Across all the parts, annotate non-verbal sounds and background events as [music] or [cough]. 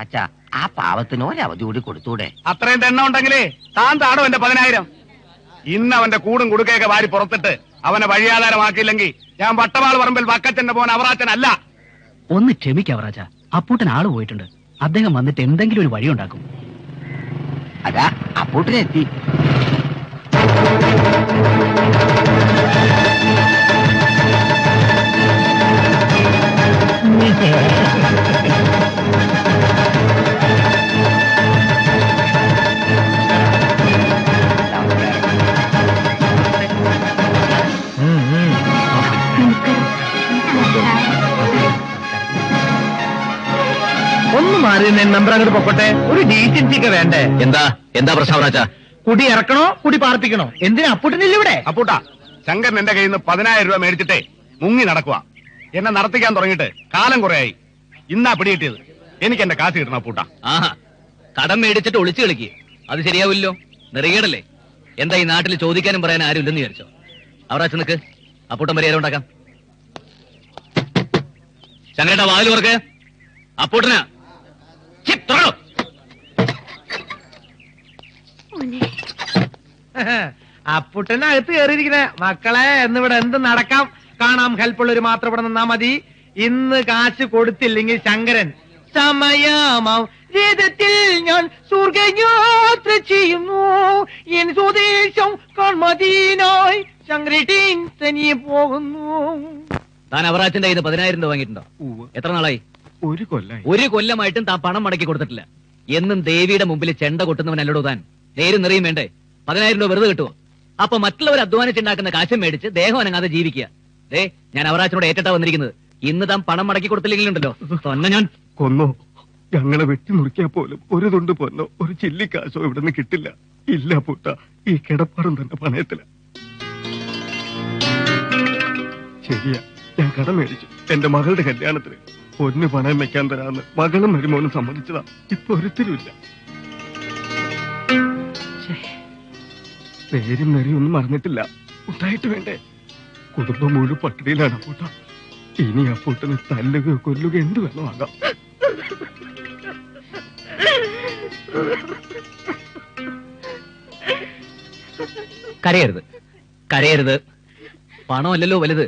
അവറാച്ച ആ പാവത്തിന് ഒരവധി കൂടി കൊടുത്തൂടെ. അത്രയും തെണ്ണ ഉണ്ടെങ്കിലേ താൻ താടോ എന്റെ പതിനായിരം. ഇന്ന് അവന്റെ കൂടും കുടുക്കയൊക്കെ വാരി പുറത്തിട്ട് അവനെ വഴിയാധാരമാക്കിയില്ലെങ്കിൽ ഞാൻ വട്ടവാൾ പറമ്പിൽ വക്കച്ചന്റെ പോൻ അവറാച്ചനല്ല. ഒന്ന് ക്ഷമിക്ക അവറാച്ച അപ്പൂട്ടൻ ആൾ പോയിട്ടുണ്ട്. അദ്ദേഹം വന്നിട്ട് എന്തെങ്കിലും ഒരു വഴി ഉണ്ടാക്കും അതാ അപ്പൂട്ടിനെത്തി ഒന്ന് മാറി നമ്പർ അങ്ങോട്ട് പൊക്കട്ടെ? ഒരു ഡീസൻസി ഒക്കെ വേണ്ടേ? എന്താ? എന്താ പ്രശ്നം കുടി ഇറക്കണോ? കുടി പാർപ്പിക്കണോ? എന്തിനാ അപ്പൂട്ടനില്ല ഇവിടെ? അപ്പൂട്ടാ ശങ്കരൻ എന്റെ കയ്യിൽ നിന്ന് പതിനായിരം രൂപ മേടിച്ചിട്ടേ മുങ്ങി നടക്കുക എന്നെ നടത്തിക്കാൻ തുടങ്ങിയിട്ട് കാലം കുറയായി. ഇന്നാ പിടികിട്ടിയത്. എനിക്ക് എന്റെ കാശ് കിട്ടണം അപ്പൂട്ടാ. ആഹാ കടം മേടിച്ചിട്ട് ഒളിച്ചു കളിക്ക്. അത് ശരിയാവില്ലോ. നെറികേടല്ലേ. എന്താ ഈ നാട്ടിൽ ചോദിക്കാനും പറയാൻ ആരും ഇല്ലെന്ന് വിചാരിച്ചോ അവറാച്ച നിക്ക്. അപ്പൂട്ടം പരിഹാരം ഉണ്ടാക്കാം. ചങ്ങേട്ട വാതിൽ തുറക്ക്. അപ്പൂട്ടനാ. ഛി, തുറന്നോ. അപ്പുട്ടനകത്ത് [laughs] കയറിയിരിക്കണേ മക്കളെ എന്നിവിടെ എന്ത് നടക്കാം? കാണാം ഹെൽപ്പുള്ളവര് മാത്രം ഇവിടെ നിന്നാ മതി. ഇന്ന് കാശ് കൊടുത്തില്ലെങ്കിൽ ശങ്കരൻ സമയമാം ജീവിതത്തിൽ ഞാൻ സ്വർഗയാത്ര ചെയ്യുന്നു. എൻ സ്വദേശം കാൺമതിനായി ശങ്കരേട്ടൻ തനിയെ പോകുന്നു. താൻ അവറാച്ചന്റെ കയ്യിൽ നിന്ന് പതിനായിരം രൂപ വാങ്ങിയിട്ടുണ്ടോ? എത്ര നാളായി? ഒരു കൊല്ലായി. ഒരു കൊല്ലമായിട്ടും താൻ പണം മടക്കി കൊടുത്തിട്ടില്ല. എന്നും ദേവിയുടെ മുമ്പിൽ ചെണ്ട കൊട്ടുന്നവൻ കൊട്ടുന്നവനല്ലടോ താൻ. നേര് നിറയും വേണ്ടേ? പതിനായിരം രൂപ വെറുതെ കിട്ടുമോ അപ്പൊ മറ്റുള്ളവർ അധ്വാനിച്ചുണ്ടാക്കുന്ന കാശം മേടിച്ച് ദേഹം അനങ്ങാതെ ജീവിക്കുക. ദേ ഞാൻ അവറാച്ചനോട് ഏറ്റിട്ടാ വന്നിരിക്കുന്നത്. ഇന്ന് താൻ പണം മടക്കി കൊടുത്തില്ലെങ്കിലുണ്ടല്ലോ. തന്നെ ഞാൻ. കൊന്നോ? ഞങ്ങളെ വെട്ടി മുറിക്കാ പോലും ഒരു തുണ്ട് പൊന്നോ ഒരു ചില്ലിക്കാശോ ഇവിടുന്ന് കിട്ടില്ല. ഇല്ല പൂട്ട ഈ കിടപ്പാടും തന്നെ പണയത്തില. ശരിയാ ഞാൻ കടം മേടിച്ചു. എന്റെ മകളുടെ കല്യാണത്തിന്. പൊന്ന് പണയം വെക്കാൻ തരാന്ന് മകളും മരുമോനും സമ്മതിച്ചതാ. ഇപ്പൊ ഒരുത്തരുമില്ല പേരും നരി ഒന്നും മറന്നിട്ടില്ല. ഉണ്ടായിട്ട് വേണ്ടേ? കുടുംബം മുഴുവൻ പട്ടിണിയിലാണ് പൂട്ട ഇനി ആ പൂട്ടന് തല്ലുകയോ കൊല്ലുകയോ എന്ത് വേണം ആകാം. കരയരുത്. കരയരുത്. പണമല്ലല്ലോ വലുത്.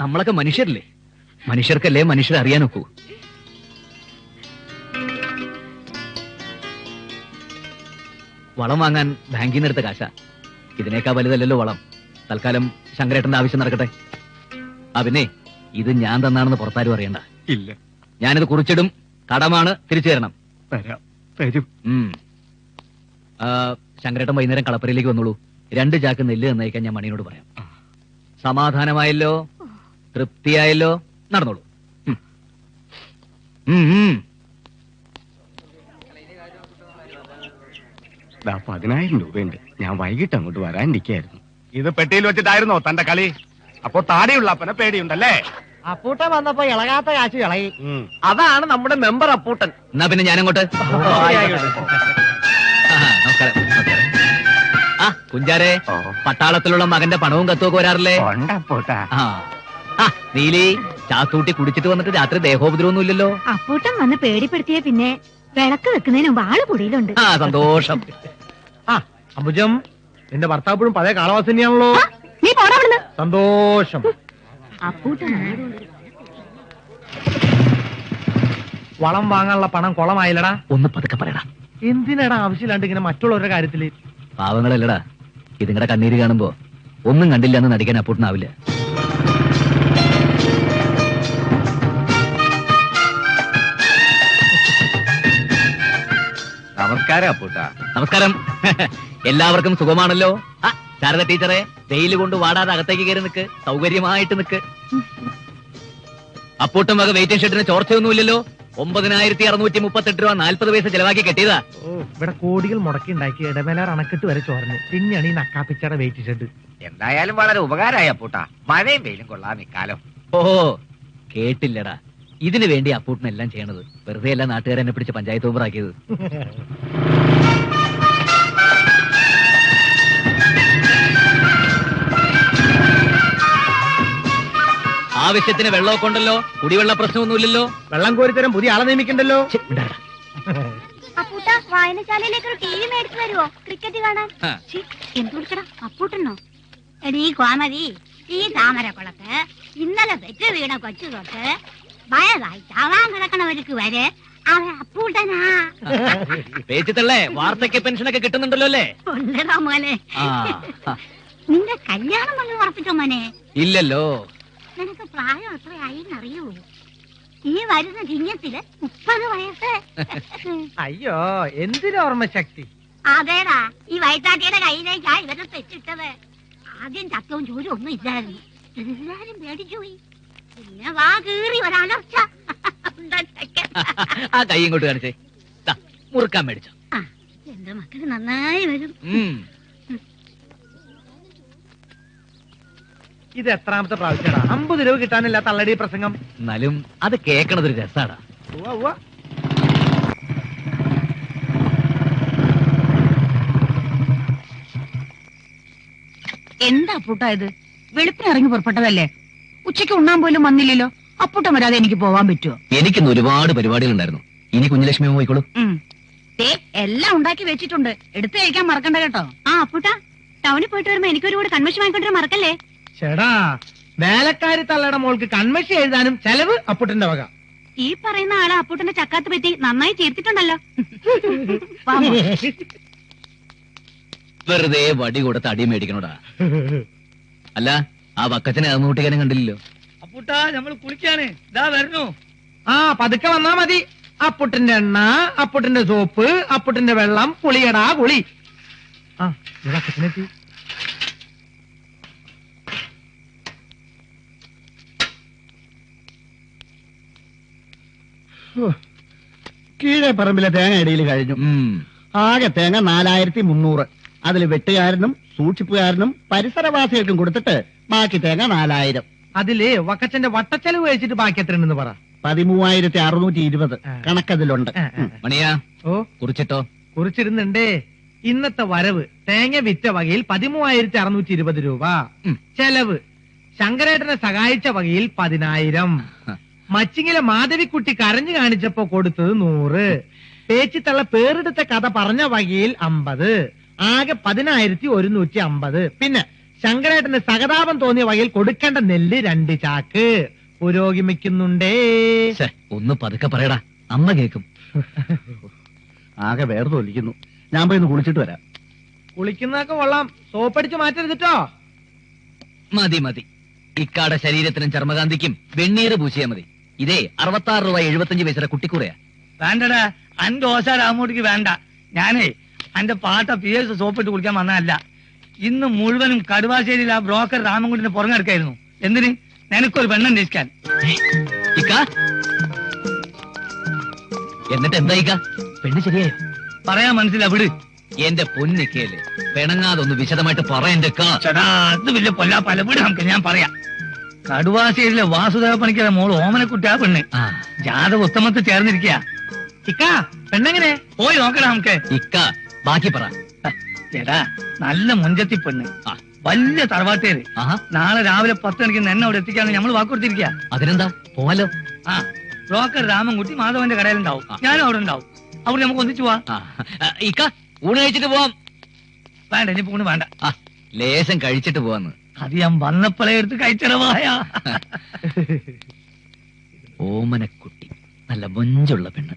നമ്മളൊക്കെ മനുഷ്യരല്ലേ? മനുഷ്യർക്കല്ലേ മനുഷ്യരെ അറിയാനൊക്കൂ. വളം വാങ്ങാൻ ബാങ്കിൽ നിന്ന് എടുത്ത കാശ. ഇതിനേക്കാ വലുതല്ലല്ലോ വളം. തൽക്കാലം ശങ്കരേട്ടന്റെ ആവശ്യം നടക്കട്ടെ. ആ പിന്നെ ഇത് ഞാൻ തന്നാണെന്ന് പുറത്താരും അറിയണ്ട. ഇല്ല. ഞാനിത് കുറിച്ചിടും കടമാണ് തിരിച്ചു തരണം. ശങ്കരേട്ടൻ വൈകുന്നേരം കളപ്പരയിലേക്ക് വന്നോളൂ. രണ്ട് ചാക്ക് നെല്ല് തന്നയക്കാൻ ഞാൻ മണിയോട് പറയാം. സമാധാനമായല്ലോ? തൃപ്തിയായല്ലോ? നടന്നോളൂ. പതിനായിരം രൂപയുണ്ട്. ഞാൻ വൈകിട്ട് അങ്ങോട്ട് വരാനിരിക്കായിരുന്നു ഇത് പെട്ടിയിൽ വെച്ചിട്ടായിരുന്നോ തന്റെ കളി? അപ്പോ താടിയുള്ള അപ്പനെ പേടിയുണ്ടല്ലേ? അപ്പൂട്ടൻ വന്നപ്പോ ഇളകാത്ത കാശ് ഇളകി അതാണ് നമ്മുടെ മെമ്പർ അപ്പൂട്ടൻ. എന്നാ പിന്നെ ഞാനങ്ങോട്ട്? ആഹാ, നമസ്കാരം. നമസ്കാരം ആ കുഞ്ചാരെ ഓ. പട്ടാളത്തിലുള്ള മകന്റെ പണവും കത്തുമൊക്കെ വരാറില്ലേ? കൊണ്ടപ്പൂട്ടാ ആ ആ. നീലി ചാത്തൂട്ടി കുടിച്ചിട്ട് വന്നിട്ട് രാത്രി ദേഹോപദ്രവൊന്നും ഇല്ലല്ലോ അപ്പൂട്ടൻ വന്ന് പേടിപ്പെടുത്തിയ പിന്നെ വിളക്ക് വെക്കുന്നതിന് മുമ്പ് ആൾ പൊടിയിലുണ്ട്. ആ സന്തോഷം. ആ അമ്പുജം നിന്റെ ഭർത്താപ്പോഴും പഴയ കാളവാസിനിയാണല്ലോ തന്നെയാണല്ലോ. നീ പോടാ അവിടുന്ന്. സന്തോഷം. അപ്പൂട്ടം വളം വാങ്ങാനുള്ള പണം കൊളമായില്ലടാ. ഒന്ന് പതുക്കെ പറയടാ. എന്തിനടാ ആവശ്യമില്ലാണ്ട് ഇങ്ങനെ മറ്റുള്ളവരുടെ കാര്യത്തിൽ? പാവങ്ങളല്ലടാ. ഇതിങ്ങടെ കണ്ണീര് കാണുമ്പോ ഒന്നും കണ്ടില്ല എന്ന് നടിക്കാൻ അപ്പൂട്ടനാവില്ല. നമസ്കാരം അപ്പൂട്ട. നമസ്കാരം. എല്ലാവർക്കും സുഖമാണല്ലോ? ആ ശാരദ ടീച്ചറെ വെയിൽ കൊണ്ട് വാടാതെ അകത്തേക്ക് കയറി നിൽക്ക് സൗകര്യമായിട്ട് നിൽക്ക് അപ്പൂട്ടം വക വെയിറ്റിംഗ് ഷെഡിന് ചോർച്ചയൊന്നുമില്ലല്ലോ. ഒമ്പതിനായിരത്തി അറുന്നൂറ്റി മുപ്പത്തെട്ട് രൂപ നാൽപ്പത് പൈസ ചെലവാക്കി കെട്ടിയതാ. ഓ ഇവിടെ കോടികൾ മുടക്കി ഉണ്ടാക്കി ഇടമേലാർ അണക്കെട്ട് വരെ ചോർന്ന്. പിന്നെയാണ് ഈ നക്കാപ്പിച്ചയുടെ വെയിറ്റ് ഷെഡ് എന്തായാലും വളരെ ഉപകാരമായി അപ്പൂട്ട. മഴയും വെയിലും കൊള്ളാം ഇക്കാലം. ഓ കേട്ടില്ലടാ. ഇതിനു വേണ്ടി അപ്പൂട്ടനെല്ലാം ചെയ്യണത്. വെറുതെ അല്ല നാട്ടുകാരെന്നെ പിടിച്ച് പഞ്ചായത്ത് മെമ്പറാക്കിയത് ആവശ്യത്തിന് വെള്ളമൊക്കെ ഉണ്ടല്ലോ. കുടിവെള്ള പ്രശ്നമൊന്നുമില്ലല്ലോ. വെള്ളം കോരിത്തരം പുതിയ ആളെ നിയമിക്കണ്ടല്ലോ. ഛെ, മിണ്ടാതിരിടാ. വായനശാലയിലേക്ക് ഒരു ടി വി മേടിച്ചു തരുമോ ക്രിക്കറ്റ് കാണാൻ. ആ. എന്തു വിളിക്കടാ അപ്പൂട്ടനോ എടീ കോമതി ഈ താമരക്കുളത്ത് ഇന്നലെ പെറ്റ് വീണ കൊച്ചു തൊട്ട് വയതായി ചാവാൻ കിടക്കണവർക്ക് വരെ അവൻ അപ്പൂട്ടനാ. പേച്ചിത്തള്ളേ വാർദ്ധക്യ പെൻഷനൊക്കെ കിട്ടുന്നുണ്ടല്ലോ അല്ലേ? ഉണ്ടടാ മോനെ. ആ. നിന്റെ കല്യാണം വന്ന് ഉറപ്പിച്ചോ മോനെ? ഇല്ലല്ലോ. നിനക്ക് പ്രായം എത്രയായി എന്നറിയൂ ഈ വരുന്ന ചിഹ്നത്തിൽ മുപ്പത് വയസ്സ്. അയ്യോ എന്തിനു ഓർമ്മശക്തി? അതേടാ ഈ വയറ്റാട്ടിയുടെ കയ്യിലേക്കാ ഇവരെ തെറ്റിട്ടത്. ആദ്യം ചത്തവും ചോരും ഒന്നും ഇല്ലായിരുന്നു. എല്ലാരും പേടിച്ചു പോയി പിന്നെ വാ കീറി ഒരലർച്ച. ആ കൈ ഇങ്ങോട്ട് കാണിച്ചേ. ദാ, മുറുക്കാൻ മേടിച്ചോ. ആ, എന്റെ മക്കൾ നന്നായി വരും. ഇത് എത്രാമത്തെ പ്രാവശ്യടാ അമ്പത് രൂപ കിട്ടാനില്ല തള്ളടി പ്രസംഗം. എന്നാലും അത് കേക്കണതൊരു രസാടാ. ഉവ്വ, ഉവ്വ. എന്താ അപ്പൂട്ട ഇത്? വെളുപ്പിന് ഇറങ്ങി പുറപ്പെട്ടതല്ലേ? ഉച്ചയ്ക്ക് ഉണ്ണാൻ പോലും വന്നില്ലല്ലോ. അപ്പൂട്ടം വരാതെ എനിക്ക് പോവാൻ പറ്റുമോ എനിക്കിന്ന് ഒരുപാട് പരിപാടികൾ ഉണ്ടായിരുന്നു ഇനി കുഞ്ഞലക്ഷ്മി പോയിക്കോളൂ. ദേ എല്ലാം ഉണ്ടാക്കി വെച്ചിട്ടുണ്ട്. എടുത്തു കഴിക്കാൻ മറക്കണ്ട കേട്ടോ. ആ അപ്പൂട്ട ടൗണിൽ പോയിട്ട് വരുമ്പോ എനിക്കൊരു കൂടെ കൺവെൻഷൻ വാങ്ങിക്കൊണ്ടിരുന്ന മറക്കല്ലേ? ചേടാ വേലക്കാരി തള്ളയുടെ മോൾക്ക് കൺമശി എഴുതാനും ചെലവ് അപ്പുട്ടന്റെ വക. ഈ പറയുന്ന ആളെ അപ്പൂട്ടന്റെ ചക്കാത്ത് പറ്റി നന്നായി ചേർത്തിട്ടുണ്ടല്ലോ വെറുതെ വടി കൊടുത്ത് അടി മേടിക്കണോടാ. അല്ല ആ വക്കച്ചനെ അറുന്നൂട്ടിക്കാനും കണ്ടില്ലല്ലോ. അപ്പൂട്ടാ നമ്മൾ കുളിക്കാണ് ഇതാ വരുന്നു. ആ പതുക്കെ വന്നാ മതി. അപ്പുട്ടിന്റെ എണ്ണ അപ്പുട്ടിന്റെ സോപ്പ് അപ്പുട്ടിന്റെ വെള്ളം കുളിയടാ കുളി ആ കീഴെ പറമ്പിലെ തേങ്ങ ഇടയിൽ കഴിഞ്ഞു. ആകെ തേങ്ങ നാലായിരത്തി മുന്നൂറ്. അതിൽ വെട്ടുകാരനും സൂക്ഷിപ്പുകാരനും പരിസരവാസികൾക്കും കൊടുത്തിട്ട് ബാക്കി തേങ്ങ നാലായിരം. അതിൽ വക്കച്ചന്റെ വട്ടച്ചെലവ് കഴിച്ചിട്ട് ബാക്കി എത്രയുണ്ടെന്ന് പറ. പതിമൂവായിരത്തി അറുന്നൂറ്റി ഇരുപത്. കണക്കതിലുണ്ട്. മണിയാ ഓ. കുറിച്ചിട്ടോ? കുറിച്ചിരുന്നുണ്ടേ. ഇന്നത്തെ വരവ് തേങ്ങ വിറ്റ വകയിൽ പതിമൂവായിരത്തി അറുന്നൂറ്റി ഇരുപത് രൂപ. ചെലവ് ശങ്കരേട്ടനെ സഹായിച്ച വകയിൽ പതിനായിരം. മച്ചിങ്ങിലെ മാധവിക്കുട്ടി കരഞ്ഞു കാണിച്ചപ്പോ കൊടുത്തത് നൂറ്. പേച്ചിത്തള്ള പേരെടുത്ത കഥ പറഞ്ഞ വകയിൽ അമ്പത്. ആകെ പതിനായിരത്തി ഒരുന്നൂറ്റി അമ്പത്. പിന്നെ ശങ്കരേട്ടന് സഹതാപം തോന്നിയ വകയിൽ കൊടുക്കേണ്ട നെല്ല് രണ്ട് ചാക്ക്. പുരോഗമിക്കുന്നുണ്ടേ ശ്ശെ, ഒന്ന് പതുക്കെ പറയടാ. അമ്മ കേക്കും. ആകെ വേറെ വേർതൊലിക്കുന്നു ഞാൻ പോയി ഒന്ന് കുളിച്ചിട്ട് വരാം. കുളിക്കുന്നതൊക്കെ കൊള്ളാം. സോപ്പടിച്ച് മാറ്റരുതിട്ടോ മതി മതി. ഇക്കാടെ ശരീരത്തിനും ചർമ്മകാന്തിക്കും വെണ്ണീര് പൂശിയാ മതി. ഇതേ അറുപത്താറ് രൂപ എഴുപത്തഞ്ച് പൈസയുടെ കുട്ടിക്കൂറയാ. വേണ്ടടാ. അൻ ദോശ രാമൂട്ടിക്ക് വേണ്ട. ഞാനേ അന്റെ പാട്ട പി എസ് സോപ്പിട്ട് കുളിക്കാൻ വന്നതല്ല. ഇന്ന് മുഴുവനും കടുവാശ്ശേരിയിൽ ആ ബ്രോക്കർ രാമൻകുട്ടിന് പുറങ്ങെടുക്കായിരുന്നു എന്തിന്? നിനക്കൊരു പെണ്ണന്വേഷിക്കാൻ എന്നിട്ട് എന്തായിക്ക പെണ്ണ് ശരിയായോ? പറയാൻ മനസ്സിലാ വിട്. എന്റെ പൊന്നിക്കേൽ പിണങ്ങാതെ ഒന്ന് വിശദമായിട്ട് പറയന്റെ അത് വലിയ കൊല്ലാ പല വിട് നമുക്ക് ഞാൻ പറയാം. കടുവാശ്ശേരിയിലെ വാസുദേവ പണിക്കര മോൾ ആ പെണ്ണ്. ജാതക ഉത്തമത്ത് ചേർന്നിരിക്കുക ഇക്കാ പെണ്ണെങ്ങനെ? പോയി നോക്കണം നമുക്ക്. ഇക്ക ബാക്കി പറ. ചേട്ടാ നല്ല മുഞ്ചത്തി പെണ്ണ്. വലിയ തറവാട്ടേര് നാളെ രാവിലെ പത്ത് മണിക്ക് എന്നെ അവിടെ എത്തിക്കാന്ന് നമ്മൾ വാക്കുകൊടുത്തിരിക്കുക അതിനെന്താ? പോവാലോ. ആ ബ്രോക്കർ രാമൻകുട്ടി മാധവന്റെ കടയിലുണ്ടാവും. ഞാനും അവിടെ ഉണ്ടാവും. അവിടെ നമുക്ക് ഒന്നിച്ചു പോവാം. ആ, ആ, ഇക്ക ഊണ് കഴിച്ചിട്ട് പോവാം. വേണ്ട ഇനി പൂണ് വേണ്ട. ലേശം കഴിച്ചിട്ട് പോവാന്ന്. അത് ഞാൻ വന്നപ്പോഴേ എടുത്ത് കഴിച്ചിടവായ ഓമനക്കുട്ടി നല്ല മൊഞ്ചുള്ള പെണ്ണ്.